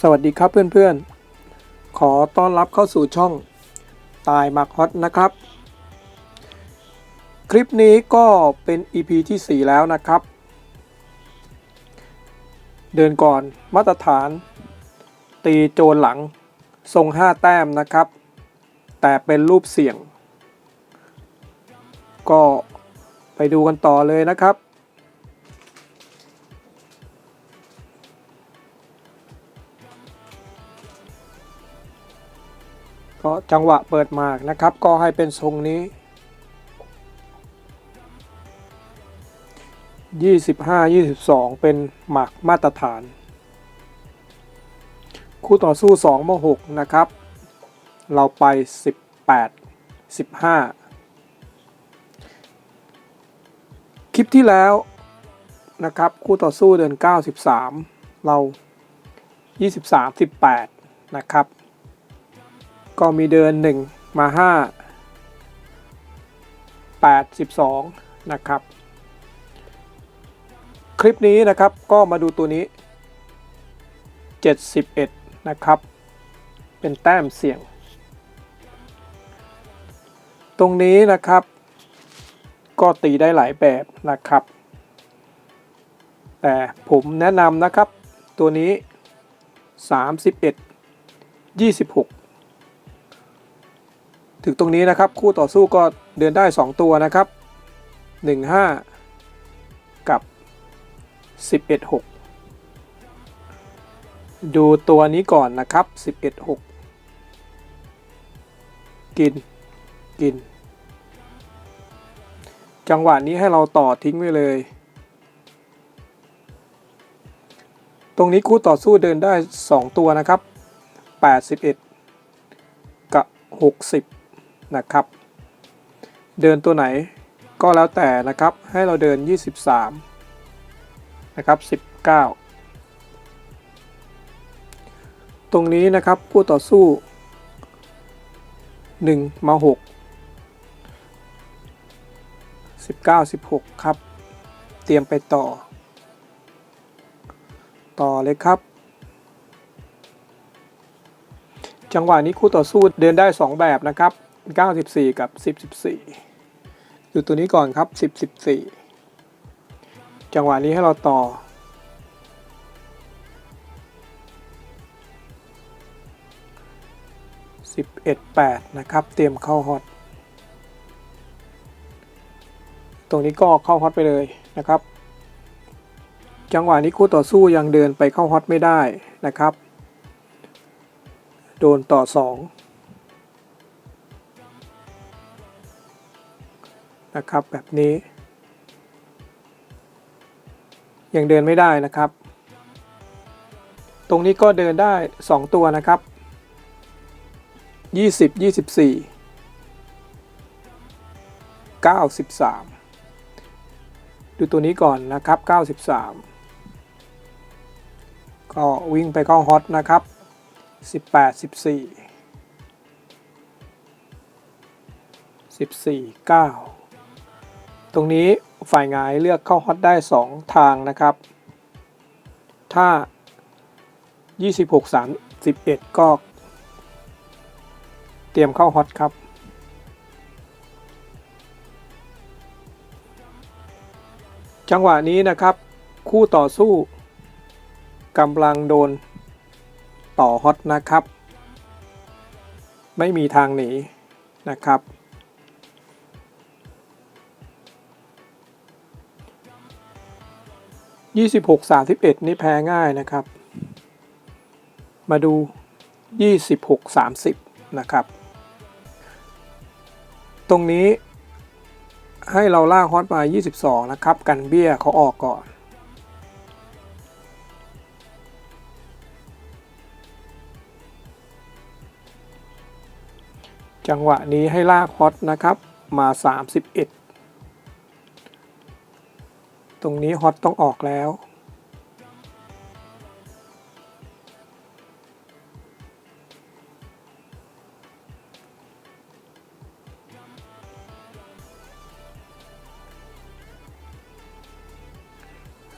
สวัสดีครับเพื่อนๆ ขอต้อนรับเข้าสู่ช่องตายมักฮอตนะครับ คลิปนี้ก็เป็น EP ที่ 4 แล้วนะครับ เดินก่อนมาตรฐาน ตีโจนหลัง ทรง 5 แต้มนะครับ แต่เป็นรูปเสี่ยง ก็ไปดูกันต่อเลยนะครับ ก็จังหวะเปิดหมากนะครับ ก็ให้เป็นทรงนี้ 25 22 เป็นหมากมาตรฐาน คู่ต่อสู้2ม6นะครับ เราไป 18 15 คลิปที่แล้วนะครับ คู่ต่อสู้เดือน93 เรา 23 18 นะครับ ก็มีเดิน 1 มา 5 8 12 นะครับ คลิปนี้นะครับก็มาดูตัวนี้ 71 นะครับ เป็นแต้มเสี่ยง ตรงนี้นะครับ ก็ตีได้หลายแบบนะครับ แต่ผมแนะนำนะครับตัวนี้ 31 26 ถึงตรงนี้นะครับ คู่ต่อสู้ก็เดินได้ 2 ตัวนะครับ 15 กับ 11 6 ดูตัวนี้ก่อนนะครับ 11 6 กินกิน จังหวะนี้ให้เราต่อทิ้งไว้เลย ตรงนี้คู่ต่อสู้เดินได้ 2 ตัวนะครับ 81 กับ 60 นะครับ เดินตัวไหนก็แล้วแต่นะครับ ให้เราเดิน 23 นะครับ 19 ตรงนี้นะครับคู่ต่อสู้ 1 มา 6 19 16 ครับ เตรียมไปต่อ ต่อเลยครับ จังหวะนี้คู่ต่อสู้เดินได้ 2 แบบนะครับ 94 กับ 10 14 ดูตัวนี้ก่อนครับ 10 14 จังหวะนี้ให้เราต่อ 11 8 นะครับ เตรียมเข้าฮอต ตรงนี้ก็เข้าฮอตไปเลยนะครับ จังหวะนี้คู่ต่อสู้ยังเดินไปเข้าฮอตไม่ได้นะครับ โดนต่อ 2 นะครับแบบนี้ ยังเดินไม่ได้นะครับ ตรงนี้ก็เดินได้ 2 ตัวนะครับ 20 24 93 ดูตัวนี้ก่อนนะครับ 93 ก็วิ่งไปเข้าฮอตนะครับ 18 14 14 9 ตรงนี้ฝ่ายงายเลือกเข้าฮอตได้ 2 ทางนะครับ ถ้า 26 31 ก็ เตรียมเข้าฮอตครับ จังหวะนี้นะครับ คู่ต่อสู้กำลังโดนต่อฮอตนะครับ ไม่มีทางหนีนะครับ 26 31 นี่แพ้ง่ายนะครับ มาดู 26 30 นะครับ ตรงนี้ให้เราลากฮอตมา 22 นะครับ กันเบี้ยเขาออกก่อน จังหวะนี้ให้ลากฮอตนะครับมา 31 ตรงนี้ฮอตต้องออกแล้ว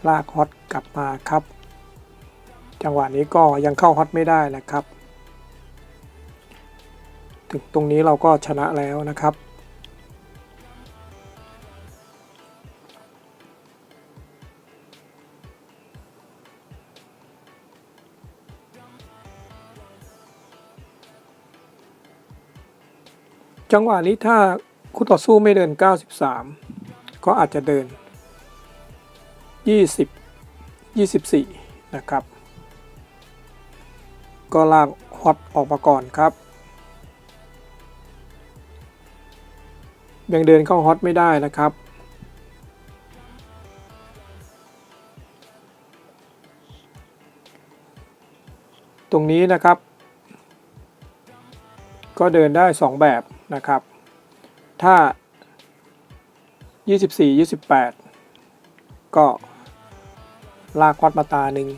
ลากฮอตกลับมาครับจจังหวะนี้ก็ยังเข้าฮอตไม่ได้นะครับ ถึงตรงนี้เราก็ชนะแล้วนะครับ จังหวะนี้ถ้าคู่ต่อสู้ไม่เดิน 93 ก็อาจจะเดิน 20 24 นะครับ ก็ลากฮอตออกมาก่อนครับ ยังเดินเข้าฮอตไม่ได้นะครับตรงนี้นะครับ ก็เดินได้ 2 แบบ นะครับ ถ้า 24 28 ก็ลากฮอตมาตาหนึ่ง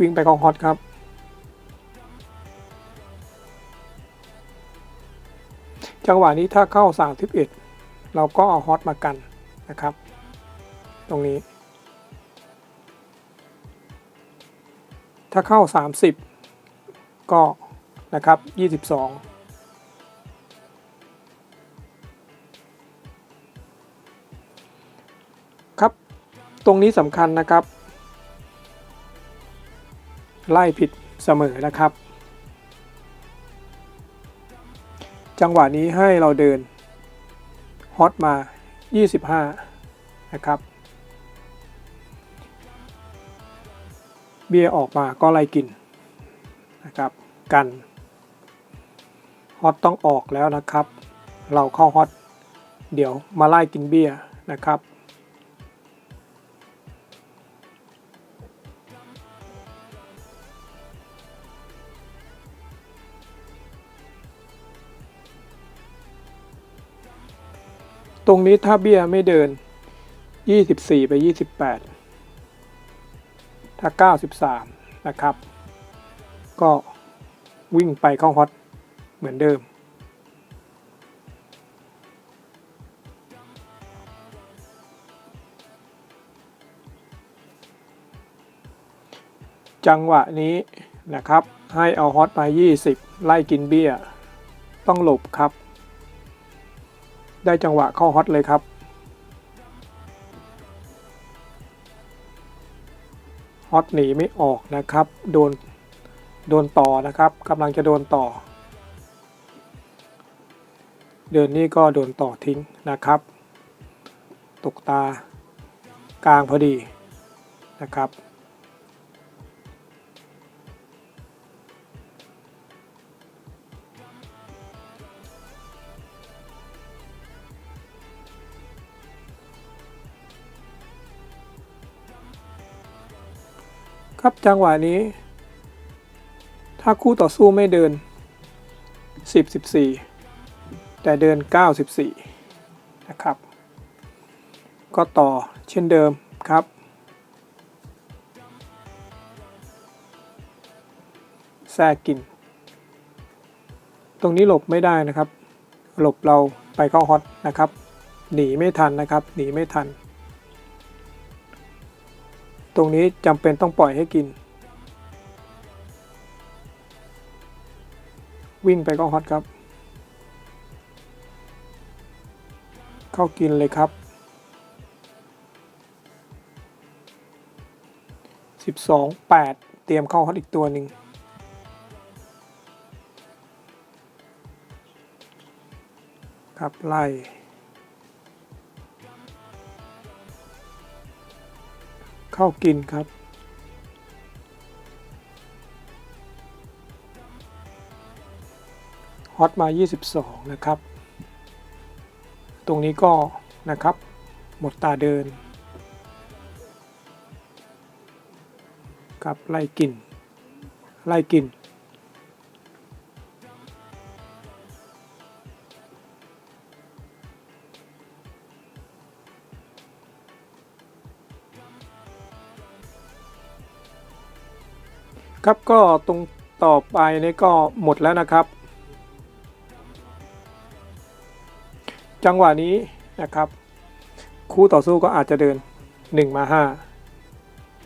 วิ่งไปกองฮอตครับ จังหวะนี้ถ้าเข้า31เราก็เอาฮอตมากันนะครับ ตรงนี้ถ้าเข้า 30 ก็ นะครับ 22ครับ ตรงนี้สำคัญนะครับ ไล่ผิดเสมอนะครับ จังหวะนี้ให้เราเดินฮอตมา 25 นะครับ เบียออกมาก็ไล่กินนะครับ กัน ฮอตต้องออกแล้วนะครับ เราเข้าฮอตเดี๋ยวมาไล่กินเบียร์นะครับตรงนี้ถ้าเบี้ยไม่เดิน 24 ไป 28 ถ้า 93 นะครับ ก็วิ่งไปเข้าฮอต เหมือนเดิม จังหวะนี้นะครับ ให้เอาฮอตมา20 ไล่กินเบี้ย ต้องหลบครับ ได้จังหวะเข้าฮอตเลยครับฮอตหนีไม่ออกนะครับ โดน โดนต่อนะครับกำลังจะโดนต่อ เดินนี่ก็โดนต่อทิ้งนะครับ ตกตากลางพอดีนะครับ ครับจังหวะนี้ ถ้าคู่ต่อสู้ไม่เดิน 10 14 แต่เดิน 94 นะครับ ก็ต่อเช่นเดิมครับ แทรกกิน ตรงนี้หลบไม่ได้นะครับ หลบเราไปเข้าฮอตนะครับ หนีไม่ทันนะครับ หนีไม่ทัน ตรงนี้จำเป็นต้องปล่อยให้กิน วิ่งไปก็ฮอตครับ เข้ากินเลยครับ 12 8 เตรียมเข้าฮอตอีกตัวหนึ่งครับไล่เข้ากินครับ ฮอตมา 22 นะครับ ตรงนี้ก็นะครับ หมดตาเดินครับไล่กิน ไล่กิน ครับก็ตรงต่อไปนี่ก็หมดแล้วนะครับ จังหวะนี้นะครับ คู่ต่อสู้ก็อาจจะเดิน 1 มา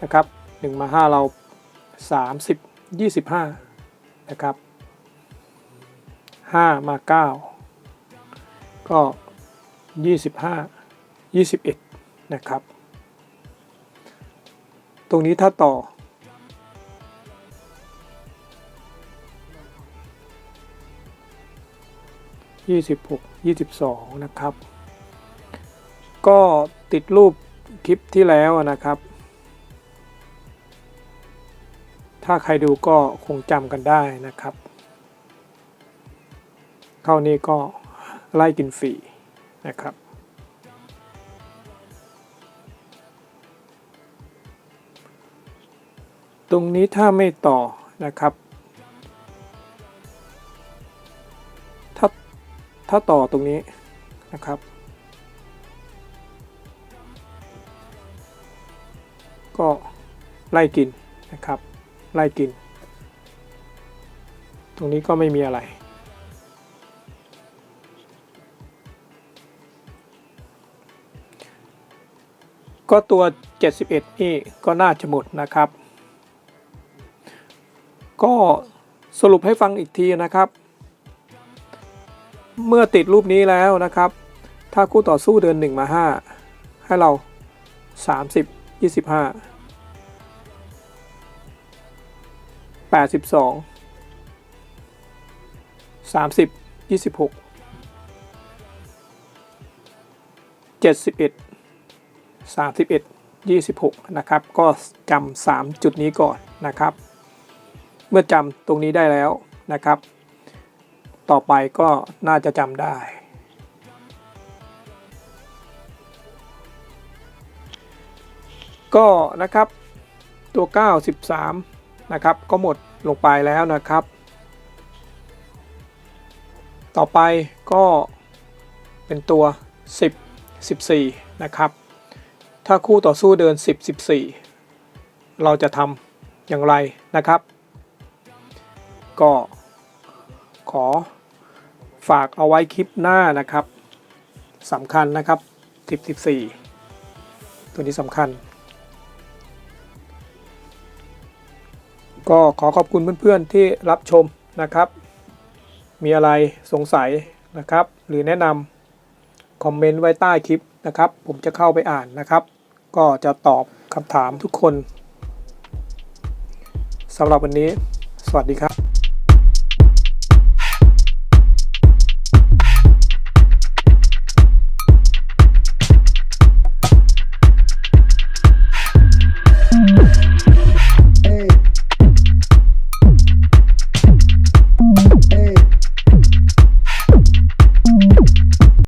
นะครับ 1 มา 5 เรา 30 25 นะครับ 5 มา 9 ก็ 25 21 นะครับ ตรงนี้ถ้าต่อ ยี่สิบหกยี่สิบสองนะครับ ก็ติดรูปคลิปที่แล้วนะครับ ถ้าใครดูก็คงจำกันได้นะครับ เข้านี้ก็ไล่กินฟรีนะครับตรงนี้ถ้าไม่ต่อนะครับ ถ้าต่อตรงนี้นะครับ ก็ไล่กินนะครับ ไล่กิน ตรงนี้ก็ไม่มีอะไร ก็ตัว 71 นี่ก็น่าจะหมดนะครับ ก็สรุปให้ฟังอีกทีนะครับ เมื่อติดรูปนี้แล้วนะครับ ถ้าคู่ต่อสู้เดิน 1 มา 5 ให้เรา 30 25 82 30 26 71 31 26 นะครับ ก็จำ3จุดนี้ก่อนนะครับ เมื่อจำตรงนี้ได้แล้วนะครับ ต่อไปก็น่าจะจำได้ ก็นะครับตัว 93 นะครับ ก็หมดลงไปแล้วนะครับ ต่อไปก็เป็นตัว 10 14 นะครับ ถ้าคู่ต่อสู้เดิน 10 14 เราจะทำอย่างไรนะครับ ก็ขอ ฝากเอาไว้คลิปหน้านะครับสำคัญนะครับ10 14 ตัวนี้สำคัญ ก็ขอขอบคุณเพื่อนๆที่รับชมนะครับ มีอะไรสงสัยนะครับ หรือแนะนำคอมเมนต์ไว้ใต้คลิปนะครับ ผมจะเข้าไปอ่านนะครับ ก็จะตอบคำถามทุกคนสำหรับวันนี้ สวัสดีครับ